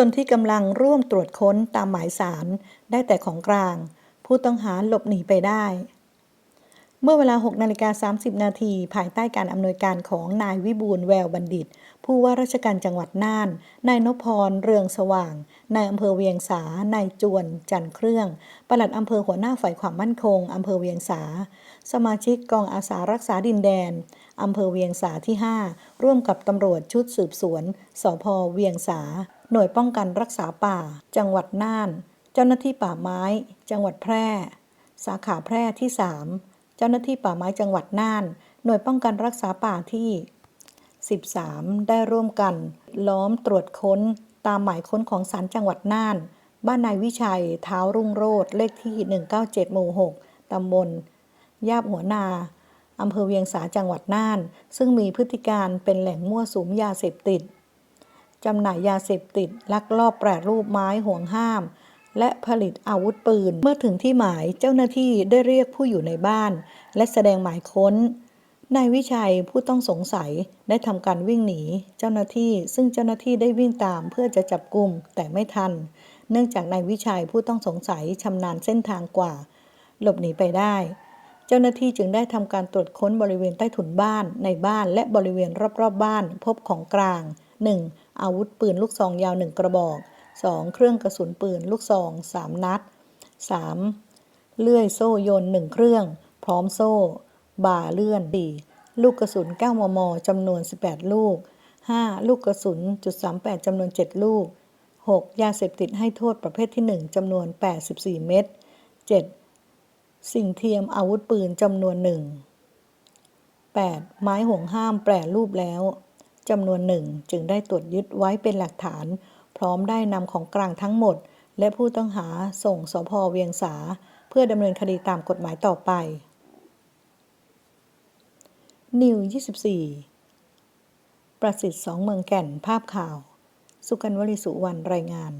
่วนที่กำลังร่วมตรวจค้นตามหมายสารได้แต่ของกลาง ผู้ต้องหาหลบหนีไปได้ เมื่อเวลา6นาฬิกา30 นาทีภายใต้การอำนวยการของนายวิบูลแววบัณฑิต ผู้ว่าราชการจังหวัดน่าน นายนพพร เรืองสว่าง นายอำเภอเวียงสา นายจวน จันเครื่อง ปลัดอำเภอหัวหน้าฝ่ายความมั่นคงอำเภอเวียงสา สมาชิกกองอาสารักษาดินแดนอำเภอเวียงสาที่ 5 ร่วมกับตำรวจชุดสืบสวน สพเวียงสา หน่วยป้องกันรักษาป่า จังหวัดน่าน เจ้าหน้าที่ป่าไม้ จังหวัดแพร่ สาขาแพร่ที่ 3 เจ้าหน้าที่ป่าไม้จังหวัดน่าน หน่วยป้องกันรักษาป่าที่ 13 ได้ร่วมกัน ล้อมตรวจค้น ตามหมายค้นของศาลจังหวัดน่าน บ้านนายวิชัย เท้ารุ่งโรจน์เลขที่ 197หมู่6ตำบลยาบหัวนาอำเภอเวียงสาจังหวัดน่าน ซึ่งมีพฤติการเป็นแหล่งมั่วสุมยาเสพติด จำหน่ายยาเสพติด ลักลอบแปรรูปไม้ห่วงห้าม และผลิตอาวุธปืน เมื่อถึงที่หมายเจ้าหน้าที่ได้เรียกผู้อยู่ในบ้าน และแสดงหมายค้นนายวิชัยผู้ต้องสงสัยได้ทำการวิ่งหนี เจ้าหน้าที่ซึ่งเจ้าหน้าที่ได้วิ่งตามเพื่อจะจับกุมแต่ไม่ทัน เนื่องจากนายวิชัยผู้ต้องสงสัยชำนาญเส้นทางกว่า หลบหนีไปได้ เจ้าหน้าที่จึงได้ทำการตรวจค้นบริเวณใต้ถุนบ้านในบ้านและบริเวณรอบๆบบ้านพบของกลาง 1. อาวุธปืนลูกซองยาว 1 กระบอก 2. เครื่องกระสุนปืนลูกซอง 3 นัด 3. เลื่อยโซ่ยนต์1เครื่อง พร้อมโซ่ บ่าเลื่อน 4. ลูกกระสุน 9 มม จำนวน 18 ลูก 5. ลูกกระสุนจุด38 จำนวน 7 ลูก 6. ยาเสพติดให้โทษประเภทที่ 1จำนวน 84 เม็ด 7. สิ่งเทียมอาวุธปืนจำนวนหนึ่ง 8. ไม้ห่วงห้ามแปรรูปแล้ว จำนวนหนึ่งจึงได้ตรวจยึดไว้เป็นหลักฐาน พร้อมได้นำของกลางทั้งหมด และผู้ต้องหาส่งสพเวียงสา เพื่อดำเนินคดีตามกฎหมายต่อไปนิว24 ประสิทธิ์สองเมืองแก่นภาพข่าว สุกันวลิสุวรรณรายงาน